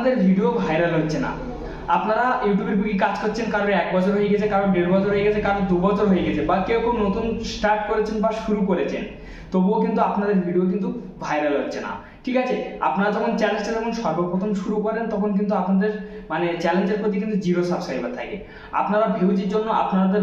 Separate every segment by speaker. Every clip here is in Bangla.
Speaker 1: আপনাদের ভিডিও ভাইরাল হচ্ছে না। আপনারা ইউটিউবের কি কাজ করছেন কারোর এক বছর হয়ে গেছে কারোর দেড় বছর হয়ে গেছে কারোর দু বছর হয়ে গেছে, বা কেউ কেউ নতুন স্টার্ট করেছেন বা শুরু করেছেন, তবুও কিন্তু আপনাদের ভিডিও কিন্তু ভাইরাল হচ্ছে না। ঠিক আছে? আপনারা যখন চ্যালেঞ্জটা যখন সর্বপ্রথম শুরু করেন, তখন কিন্তু আপনাদের মানে চ্যালেঞ্জের প্রতি কিন্তু জিরো সাবস্ক্রাইবার থাকে। আপনারা ভিউজের জন্য আপনাদের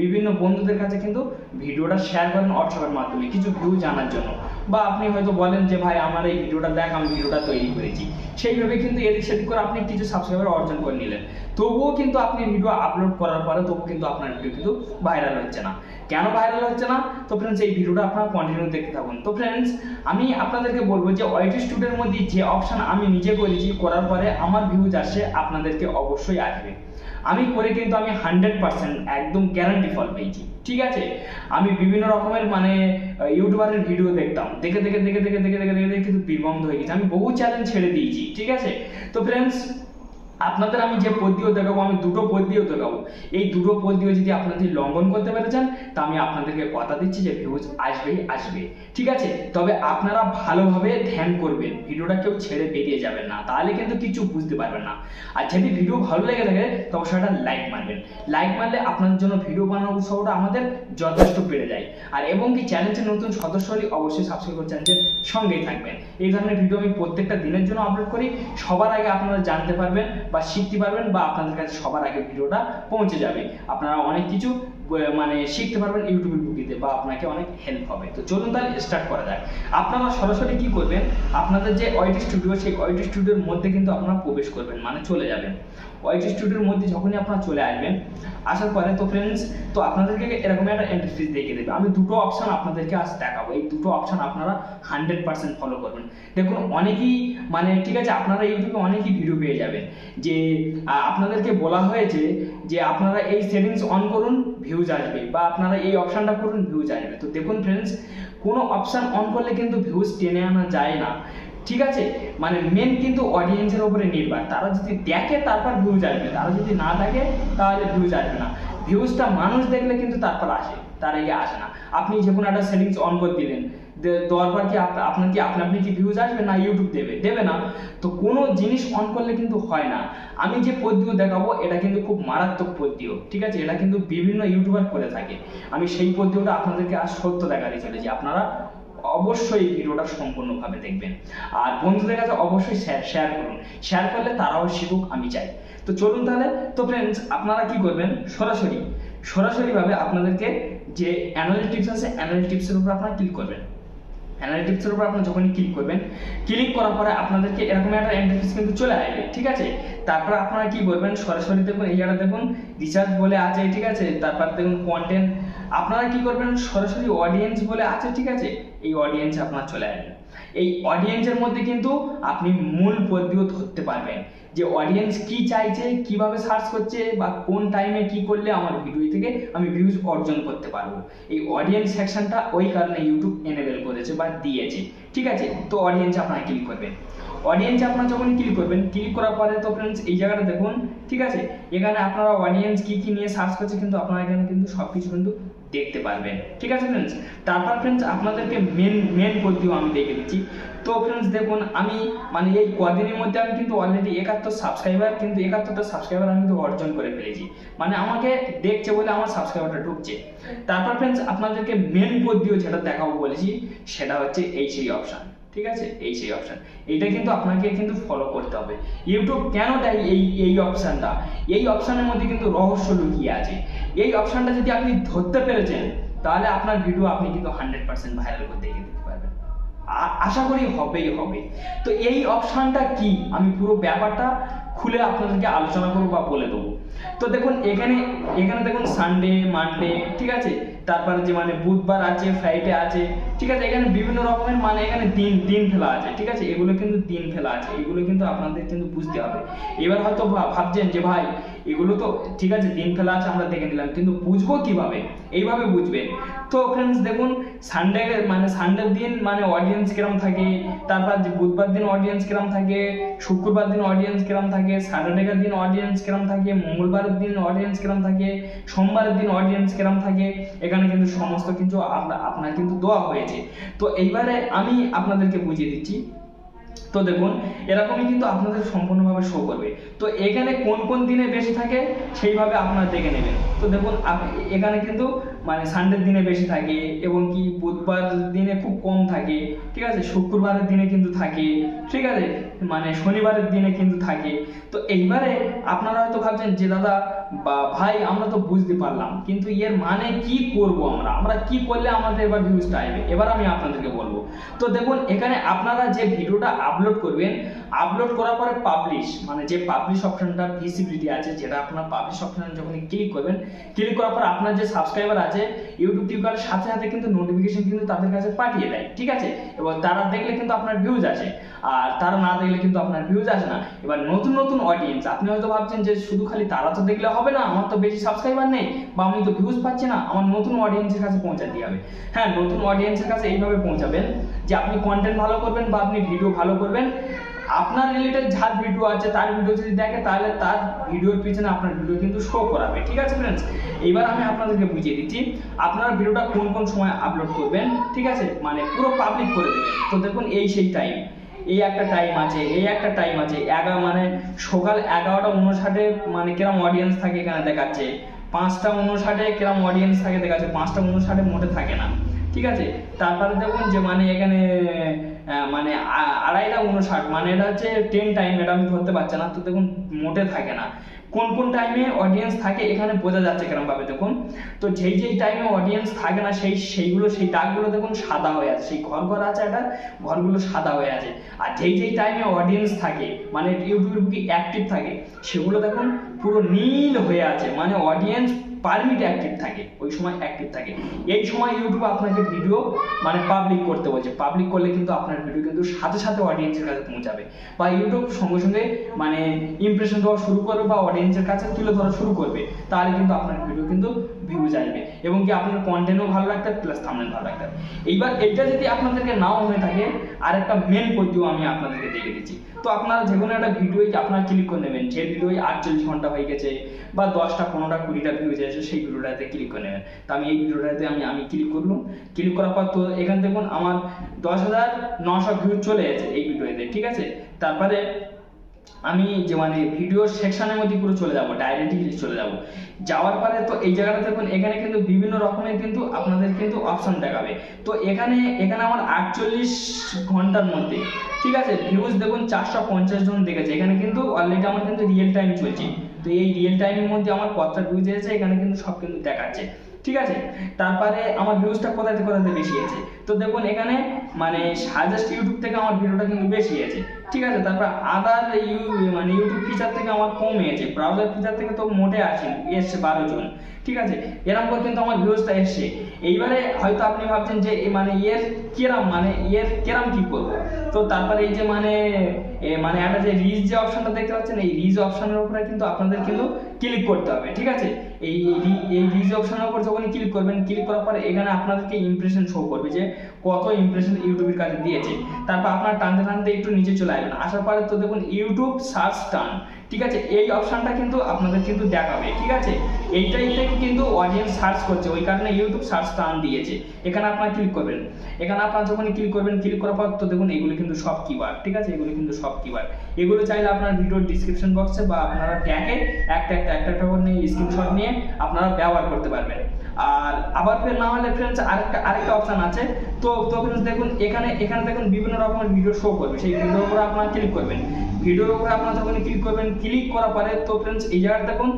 Speaker 1: বিভিন্ন বন্ধুদের কাছে কিন্তু ভিডিওটা শেয়ার করেন হোয়াটসঅ্যাপের মাধ্যমে, কিছু ভিউ জানার জন্য। বা আপনি হয়তো বলেন যে, ভাই, আমার এই ভিডিওটা দেখ, আমি ভিডিওটা তৈরি করেছি। সেইভাবে কিন্তু এদিক সেদিক করে আপনি কিছু সাবস্ক্রাইবার অর্জন করে নিলেন। তবুও কিন্তু আপনি ভিডিও আপলোড করার পরে তবুও কিন্তু আপনার ভিডিও কিন্তু ভাইরাল হচ্ছে না। কেন ভাইরাল হচ্ছে না? তো ফ্রেন্ডস এই ভিডিওটা আপনারা কন্টিনিউ দেখতে থাকুন। তো ফ্রেন্ডস আমি আপনাদেরকে বলব যে ওয়াইটি স্টুডেন্টের মধ্যে যে অপশন আমি নিজে করেছি, করার পরে আমার ভিউজ আসে আপনাদেরকে অবশ্যই আসবে। আমি করে কিন্তু আমি হান্ড্রেড পার্সেন্ট একদম গ্যারান্টি ফল পেয়েছি, ঠিক আছে? আমি বিভিন্ন রকমের মানে ইউটিউবারের ভিডিও দেখতাম। দেখে দেখে দেখে দেখে দেখে দেখে দেখে দেখে কিন্তু বিবন্ধ হয়ে গেছে। আমি বহু চ্যালেঞ্জ ছেড়ে দিয়েছি, ঠিক আছে? তো ফ্রেন্ডস আপনাদের আমি যে পদ্যও দেখাবো, আমি দুটো পদ্যও দেখাবো। এই দুটো পদ্যও যদি আপনারা যদি লঙ্ঘন করতে পেরেছেন তা আমি আপনাদেরকে কথা দিচ্ছি যে ভিউজ আসবেই আসবে। ঠিক আছে? তবে আপনারা ভালোভাবে ধ্যান করবেন। ভিডিওটা কেউ ছেড়ে বেরিয়ে যাবেন না। তাহলে কিন্তু কিছু বুঝতে পারবেন না। আর যদি ভিডিও ভালো লেগে থাকে, তবে সেটা লাইক মারবেন। লাইক মারলে আপনাদের জন্য ভিডিও বানানোর উৎসাহটা আমাদের যথেষ্ট বেড়ে যায়। আর এবং কি চ্যানেলের নতুন সদস্য হলে অবশ্যই সাবস্ক্রাইব করে চ্যানেলের সঙ্গেই থাকবেন। এই ধরনের ভিডিও আমি প্রত্যেকটা দিনের জন্য আপলোড করি। সবার আগে আপনারা জানতে পারবেন বা শিখতে পারবেন বা আপনাদের কাছে সবার আগে ভিডিওটা পৌঁছে যাবে। আপনারা অনেক কিছু মানে শিখতে পারবেন ইউটিউবের বুকিতে বা আপনাকে অনেক হেল্প হবে। তো চলুন তাহলে স্টার্ট করা যাক। আপনারা সরাসরি কি করবেন? আপনাদের যে অডিও স্টুডিও সেই অডিও স্টুডিওর মধ্যে কিন্তু আপনারা প্রবেশ করবেন মানে চলে যাবেন। ওয়াইটি স্টুডিওর মধ্যে যখনই আপনারা চলে আসবেন, আসার পরে তো ফ্রেন্ডস তো আপনাদেরকে এরকম একটা এন্ট্রি দেখিয়ে দেবে। আমি দুটো অপশান আপনাদেরকে আজ দেখাবো। এই দুটো অপশান আপনারা হান্ড্রেড পার্সেন্ট ফলো করবেন। দেখুন, অনেকেই মানে ঠিক আছে, আপনারা ইউটিউবে অনেকই ভিডিও পেয়ে যাবেন যে আপনাদেরকে বলা হয়েছে যে, আপনারা এই সেটিংস অন করুন ভিউজ আসবে বা আপনারা এই অপশনটা করুন ভিউজ আসবে। তো দেখুন ফ্রেন্ডস কোনো অপশান অন করলে কিন্তু ভিউজ টেনে আনা যায় না। ঠিক আছে? মানে মেন কিন্তু অডিয়েন্সের উপরে নির্ভর। তারা যদি দেখে, তারপর ভিউজ আসবে তারা যদি না দেখে, তাহলে ভিউজ আসবে না। ভিউজটা মানুষ দেখলে কিন্তু তারপর আসে, তার আগে আসে না। আপনি যে কোনো একটা সেটিংস অন করে দিলেন। দে- দেওয়ার পর কি আপ- আপনার কি আপনি আপনি কি ভিউজ আসবে না ইউটিউব দেবে? দেবে না। তো কোনো জিনিস অন করলে কিন্তু হয় না। আমি যে পদ্ধতি দেখাবো, এটা কিন্তু খুব মারাত্মক পদ্ধতি ঠিক আছে? এটা কিন্তু বিভিন্ন ইউটিউবার করে থাকে। আমি সেই পদ্ধতিটা আপনাদেরকে আজ সত্য দেখাতে চলেছি। আপনারা অবশ্যই ভিডিওটা সম্পূর্ণভাবে দেখবেন। আর বন্ধুদের কাছে অবশ্যই শেয়ার শেয়ার করুন। শেয়ার করলে তারাও শিখুক, আমি চাই। তো চলুন তাহলে, তো ফ্রেন্ডস আপনারা কি করবেন? সরাসরি, সরাসরিভাবে আপনাদেরকে যে অ্যানালিটিক্স আছে অ্যানালিটিক্সের উপর আপনারা ক্লিক করবেন। অ্যানালিটিক্সের উপর আপনি যখনই ক্লিক করবেন ক্লিক করার পরে আপনাদেরকে এরকম একটা ইন্টারফেস কিন্তু চলে আসবে, ঠিক আছে? তারপর আপনারা কি করবেন? সরাসরি দেখুন, এই জায়গাটা দেখুন রিচার্জ বলে আছে, ঠিক আছে? তারপর দেখুন কন্টেন্ট আপনারা কি করবেন? সরাসরি অডিয়েন্স বলে আছে, ঠিক আছে? এই অডিয়েন্স আপনার চলে আসবে। এই অডিয়েন্সের মধ্যে কিন্তু আপনি মূল পদ্ধতিও ধরতে পারবেন। যে অডিয়েন্স কি চাইছে, কীভাবে সার্চ করছে বা কোন টাইমে কি করলে আমার ভিডিও থেকে আমি ভিউজ অর্জন করতে পারব। এই অডিয়েন্স সেকশনটা ওই কারণে ইউটিউব এনেবেল করেছে বা দিয়েছে। ঠিক আছে? তো অডিয়েন্স আপনারা ক্লিক করবেন। অডিয়েন্স আপনারা যখন ক্লিক করবেন ক্লিক করার পরে তো ফ্রেন্ডস এই জায়গাটা দেখুন। ঠিক আছে? এখানে আপনারা অডিয়েন্স কি কি নিয়ে সার্চ করছে কিন্তু আপনারা এখানে কিন্তু সব কিছু কিন্তু দেখতে পারবেন। ঠিক আছে ফ্রেন্ডস তারপর ফ্রেন্ডস আপনাদেরকে মেন মেন পদ্ধতিও আমি দেখে দিচ্ছি। তো ফ্রেন্ডস দেখুন, আমি মানে এই কদিনের মধ্যে আমি কিন্তু অলরেডি একাত্তর সাবস্ক্রাইবার কিন্তু একাত্তরটা সাবস্ক্রাইবার আমি কিন্তু অর্জন করে ফেলেছি। মানে আমাকে দেখছে বলে আমার সাবস্ক্রাইবারটা ঢুকছে। তারপর ফ্রেন্ডস আপনাদেরকে মেন পদ্ধতিও যেটা দেখাবো বলেছি, সেটা হচ্ছে এই সেই অপশন ঠিক আছে? এই সেই অপশান এইটা কিন্তু আপনাকে কিন্তু ফলো করতে হবে। ইউটিউব কেন দেয় এই এই অপশানটা এই অপশানের মধ্যে কিন্তু রহস্য লুকিয়ে আছে। এই অপশানটা যদি আপনি ধরতে পেরেছেন, তাহলে আপনার ভিডিও আপনি কিন্তু হান্ড্রেড পার্সেন্ট ভাইরাল করতে দেখে দিতে পারবেন। আশা করি হবেই হবে। তো এই অপশানটা কি? আমি পুরো ব্যাপারটা খুলে আপনাদেরকে আলোচনা করব বা বলে দেবো। তো দেখুন, এখানে এখানে দেখুন সানডে মানডে ঠিক আছে? তারপরে যে মানে বুধবার আছে ফ্রাইডে আছে, ঠিক আছে? এখানে বিভিন্ন রকমের মানে এখানে দিন দিন ফেলা আছে, ঠিক আছে? এগুলো কিন্তু দিন ফেলা আছে, এগুলো কিন্তু আপনাদের কিন্তু বুঝতে হবে। এবার হয়তো ভাবছেন যে ভাই এগুলো তো ঠিক আছে দিন ফেলা আছে, আমরা দেখে নিলাম। কিন্তু বুঝব কীভাবে? এইভাবে বুঝবে। তো ফ্রেন্ডস দেখুন সানডে মানে সানডের দিন মানে অডিয়েন্স কিরম থাকে, তারপর বুধবার দিন অডিয়েন্স কিরম থাকে, শুক্রবার দিন অডিয়েন্স কিরম থাকে স্যাটারডের দিন অডিয়েন্স কিরম থাকে মঙ্গলবারের দিন অডিয়েন্স কিরম থাকে সোমবারের দিন অডিয়েন্স কিরম থাকে, এখানে কিন্তু সমস্ত কিছু আপনা- আপনার কিন্তু দেওয়া হয়েছে। তো এইবারে আমি আপনাদেরকে বুঝিয়ে দিচ্ছি তো দেখুন, এরকমই কিন্তু আপনাদের সম্পূর্ণভাবে শো করবে। তো এখানে কোন কোন দিনে বেশি থাকে, সেইভাবে আপনারা দেখে নেবেন। তো দেখুন এখানে কিন্তু মানে সানডের দিনে বেশি থাকে এবং কি বুধবার দিনে খুব কম থাকে, ঠিক আছে? শুক্রবারের দিনে কিন্তু থাকে, ঠিক আছে? মানে শনিবারের দিনে কিন্তু থাকে। তো এইবারে আপনারা হয়তো ভাবছেন যে, দাদা বা ভাই, আমরা তো বুঝতে পারলাম, কিন্তু এর মানে কি করব আমরা? আমরা কি করলে আমাদের এবার ভিউজটা আসবে? এবার আমি আপনাদেরকে বলব। তো দেখুন, এখানে আপনারা যে ভিডিওটা আপলোড করবেন আপলোড করার পরে পাবলিশ মানে যে পাবলিশ অপশনটা ভিজিবিলিটি আছে, যেটা আপনার পাবলিশ অপশনে যখন ক্লিক করবেন ক্লিক করার পর আপনার যে সাবস্ক্রাইবার আছে ইউটিউব টিউবের সাথে সাথে কিন্তু নোটিফিকেশন কিন্তু তাদের কাছে পাঠিয়ে দেয়, ঠিক আছে? এবং তারা দেখলে কিন্তু আপনার ভিউজ আসে, আর তারা না দেখলে কিন্তু আপনার ভিউজ আসে না। এবার নতুন নতুন অডিয়েন্স আপনি হয়তো ভাবছেন যে শুধু খালি তারা তো দেখলে হবে না, আমার তো বেশি সাবস্ক্রাইবার নেই বা আমি তো ভিউজ পাচ্ছি না, আমার নতুন অডিয়েন্সের কাছে পৌঁছাতে হবে। হ্যাঁ নতুন অডিয়েন্সের কাছে এইভাবে পৌঁছাবেন যে আপনি কন্টেন্ট ভালো করবেন বা আপনি ভিডিও ভালো করবেন। আপনার রিলেটেড যার ভিডিও আছে, তার ভিডিও যদি দেখে, তাহলে তার ভিডিওর পিছনে আপনার ভিডিও কিন্তু শো করাবে। ঠিক আছে ফ্রেন্ডস এইবার আমি আপনাদেরকে বুঝিয়ে দিচ্ছি, আপনারা ভিডিওটা কোন কোন সময় আপলোড করবেন, ঠিক আছে? মানে পুরো পাবলিক করে দেবেন। তো দেখুন, এই সেই টাইম এই একটা টাইম আছে, এই একটা টাইম আছে। এগারো মানে সকাল এগারোটা উনষাটে মানে কিরম অডিয়েন্স থাকে এখানে দেখাচ্ছে? পাঁচটা উনষাটে কিরম অডিয়েন্স থাকে দেখাচ্ছে? পাঁচটা উনষাটে মোটে থাকে না। ঠিক আছে? তারপরে দেখুন যে মানে এখানে মানে আড়াইটা উনষাট মানে এটা হচ্ছে টেন টাইম এটা আমি ধরতে পারছি না। তো দেখুন, মোটে থাকে না। কোন কোন টাইমে অডিয়েন্স থাকে এখানে বোঝা যাচ্ছে কেরম ভাবে দেখুন। তো যেই যেই টাইমে অডিয়েন্স থাকে না, সেই সেইগুলো, সেই দাগগুলো দেখুন সাদা হয়ে আছে। সেই ঘর ঘর আছে একটা, ঘরগুলো সাদা হয়ে আছে। আর যেই যেই টাইমে অডিয়েন্স থাকে মানে ইউটিউব কি অ্যাক্টিভ থাকে, সেগুলো দেখুন পুরো নীল হয়ে আছে। মানে অডিয়েন্স পারমিট অ্যাক্টিভ থাকে, ওই সময় অ্যাক্টিভ থাকে। এই সময় ইউটিউব আপনাকে ভিডিও মানে পাবলিক করতে বলছে। পাবলিক করলে কিন্তু আপনার ভিডিও কিন্তু সাথে সাথে অডিয়েন্সের কাছে পৌঁছাবে। বা ইউটিউব সঙ্গে সঙ্গে মানে ইমপ্রেশন দেওয়া শুরু করবে বা অডিয়েন্সের কাছে তুলে ধরা শুরু করবে, তাহলে কিন্তু আপনার ভিডিও কিন্তু ভিউজ আসবে এবং কি আপনার কন্টেন্টও ভালো হবে প্লাস থামনেল ভালো হবে এইবার এটা যদি আপনাদেরকে নাও হয়ে থাকে আর একটা মেন পদ্ধতিও আমি আপনাদেরকে দেখে দিচ্ছি। তো আপনারা যে কোনো একটা ভিডিওই আপনারা ক্লিক করে নেবেন। যে ভিডিওই আটচল্লিশ ঘণ্টা হয়ে গেছে, বা দশটা, পনেরোটা, কুড়িটা ভিউজ এসেছে সেই ভিডিওটাতে ক্লিক করে নেবেন। তো আমি এই ভিডিওটাতে আমি আমি ক্লিক করলাম। ক্লিক করার পর তো এখান দেখুন আমার দশ হাজার নশো ভিউজ চলে গেছে এই ভিডিওতে, ঠিক আছে? তারপরে আমি যে মানে ভিডিও সেকশনের মধ্যে পুরো চলে যাব ডাইরেক্টলি চলে যাব। যাওয়ার পরে তো এই জায়গাটা দেখুন, এখানে কিন্তু বিভিন্ন রকমের কিন্তু আপনাদের কিন্তু অপশন দেখাবে। তো এখানে এখানে আমার আটচল্লিশ ঘণ্টার মধ্যে, ঠিক আছে? ভিউজ দেখুন চারশো পঞ্চাশ জন দেখেছে। এখানে কিন্তু অলরেডি আমার কিন্তু রিয়েল টাইম চলছে। তো এই রিয়েল টাইমের মধ্যে আমার কতটা ভিউজ এসেছে এখানে কিন্তু সব কিন্তু দেখাচ্ছে। ঠিক আছে? তারপরে আমার ভিউজটা কোথা থেকে কোথাতে বেশি আছে তো দেখুন এখানে মানে সাজেস্ট ইউটিউব থেকে আমার ভিডিওটা কিন্তু বেশি আছে ঠিক আছে? তারপর আদার ইউ মানে ইউটিউব ফিচার থেকে আমার কম আছে ব্রাউজার ফিচার থেকে তো মোটে আছে এসছে বারো জন। ঠিক আছে? এরকম করে কিন্তু আমার ভিউজটা এসছে। এইবারে হয়তো আপনি ভাবছেন যে মানে এর কিরাম মানে এর কিরাম কি করব। তো তারপরে এই যে মানে মানে একটা যে রিচ যে অপশনটা দেখতে পাচ্ছেন, এই রিচ অপশনের উপরে কিন্তু আপনাদের কিন্তু ক্লিক করতে হবে, ঠিক আছে? এই এই রিচ অপশনের উপর যখন ক্লিক করবেন ক্লিক করার পরে এখানে আপনাদেরকে ইমপ্রেশন শো করবে যে কত ইমপ্রেশন ইউটিউবের কাছে দিয়েছে। তারপর আপনার টানতে টানতে একটু নিচে চলে আসবেন। আসার পরে তো দেখুন ইউটিউব সার্চ টান ঠিক আছে? এই অপশানটা কিন্তু আপনাদের কিন্তু দেখাবে, ঠিক আছে? এইটাই থেকে কিন্তু অডিয়েন্স সার্চ করছে, ওই কারণে ইউটিউব সার্চ টান দিয়েছে। এখানে আপনারা ক্লিক করবেন। এখানে আপনারা যখন ক্লিক করবেন ক্লিক করার পর তো দেখুন এগুলো কিন্তু সব কিবার ঠিক আছে? এগুলো কিন্তু সব কিবার এগুলো চাইলে আপনার ভিডিওর ডিসক্রিপশন বক্সে বা আপনারা ট্যাগে একটা একটা একটা একটা করে স্ক্রিনশট নিয়ে আপনারা ব্যবহার করতে পারবেন। আর আবার ফের না হলে ফ্রেন্ডস আরেকটা আরেকটা অপশন আছে। তো তো ফ্রেন্ডস দেখুন, এখানে এখানে দেখুন বিভিন্ন রকমের ভিডিও শো করবে। সেই ভিডিওর উপরে আপনারা ক্লিক করবেন। ভিডিওর উপরে আপনারা যখন ক্লিক করবেন ক্লিক করার পরে তো ফ্রেন্ডস এই জায়গাটা দেখুন,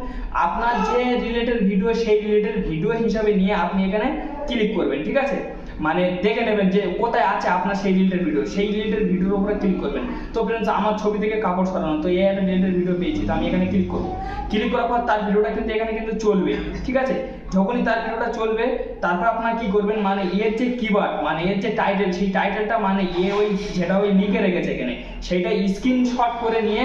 Speaker 1: আপনার যে রিলেটেড ভিডিও সেই রিলেটেড ভিডিও হিসাবে নিয়ে আপনি এখানে ক্লিক করবেন, ঠিক আছে? মানে দেখে নেবেন যে কোথায় আছে আপনার সেই রিলেটেড ভিডিও সেই রিলেটেড ভিডিওর উপরে ক্লিক করবেন। তো ফ্রেন্ডস আমার ছবি থেকে কাপড় সরানো, তো এই একটা রিলেটেড ভিডিও পেয়েছি, তো আমি এখানে ক্লিক করব। ক্লিক করার পর তার ভিডিওটা কিন্তু এখানে কিন্তু চলবে, ঠিক আছে? যখনই তার ভিডিওটা চলবে, তারপর আপনারা কি করবেন মানে এর যে কিওয়ার্ড মানে এর যে টাইটেল সেই টাইটেলটা মানে এ ওই, যেটা ওই লিখে রেখেছে এখানে, সেইটা স্ক্রিনশট করে নিয়ে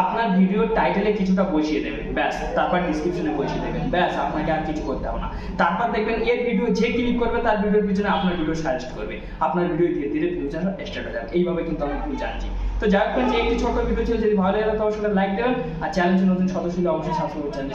Speaker 1: আপনার ভিডিওর টাইটেলে কিছুটা বসিয়ে দেবেন, ব্যাস, তারপর ডিসক্রিপশনে বসিয়ে দেবেন, ব্যাস, আপনাকে আর কিছু করতে হবে না। তারপর দেখবেন এর ভিডিও যে ক্লিক করবে, তার ভিডিওর পিছনে আপনার ভিডিও সাজেস্ট করবে। আপনার ভিডিও ধীরে ধীরে আসা স্টার্ট হয়ে যাবে। এইভাবে কিন্তু আমি ভিউ জানছি। তো যাই হোক একটি ছোট ভিডিও ছিল। যদি ভালো লাগে তো অবশ্যই লাইক দেবেন। আর চ্যানেলটি নতুন সদস্য অবশ্যই সাবস্ক্রাইব চ্যানেল